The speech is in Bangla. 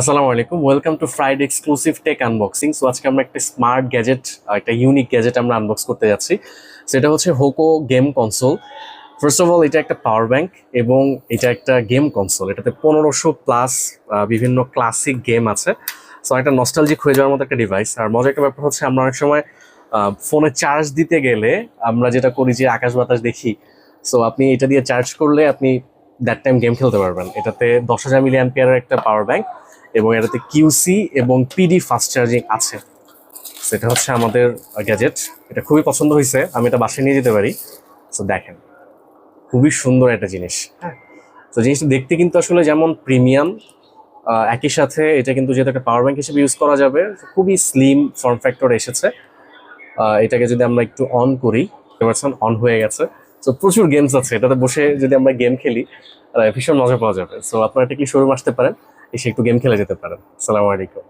আসসালামু আলাইকুম। Welcome to fried exclusive tech unboxing so আজকে আমরা একটা স্মার্ট গ্যাজেট একটা ইউনিক গ্যাজেট আমরা আনবক্স করতে যাচ্ছি। সেটা হচ্ছে Hoco game console first of all এটা একটা পাওয়ার ব্যাংক এবং এটা একটা গেম কনসোল এটাতে পনেরোশো প্লাস বিভিন্ন ক্লাসিক গেম আছে। সো একটা নস্টালজিক হয়ে যাওয়ার মতো একটা ডিভাইস আর মজার একটা ব্যাপার হচ্ছে আমরা অনেক সময় ফোনে চার্জ দিতে গেলে আমরা যেটা করি যে আকাশ বাতাস দেখি। সো আপনি এটা দিয়ে চার্জ করলে আপনি দ্যাট টাইম গেম খেলতে পারবেন। এটাতে দশ হাজার মিলি অ্যাম্পিয়ারের একটা পাওয়ার ব্যাংক এবং এটাতে কিউসি এবং পিডি ফাস্ট চার্জিং আছে। সেটা হচ্ছে আমাদের গ্যাজেট এটা খুবই পছন্দ হয়েছে। আমি এটা বাসায় নিয়ে যেতে পারি। সো দেখেন। খুবই সুন্দর একটা জিনিস। হ্যাঁ। তো জিনিসটা দেখতে কিন্তু আসলে যেমন প্রিমিয়াম একই সাথে এটা কিন্তু যেহেতু একটা পাওয়ার ব্যাংক হিসেবে ইউজ করা যাবে, খুবই স্লিম ফর্ম ফ্যাক্টর এসেছে। এটাকে যদি আমরা একটু অন করি অন হয়ে গেছে। তো প্রচুর গেমস আছে, এটাতে বসে যদি আমরা গেম খেলি ভীষণ মজা পাওয়া যাবে। সো আপনারা এটা কি শোরুম আসতে পারেন, এসে একটু গেম খেলে যেতে পারেন। সালামু আলাইকুম।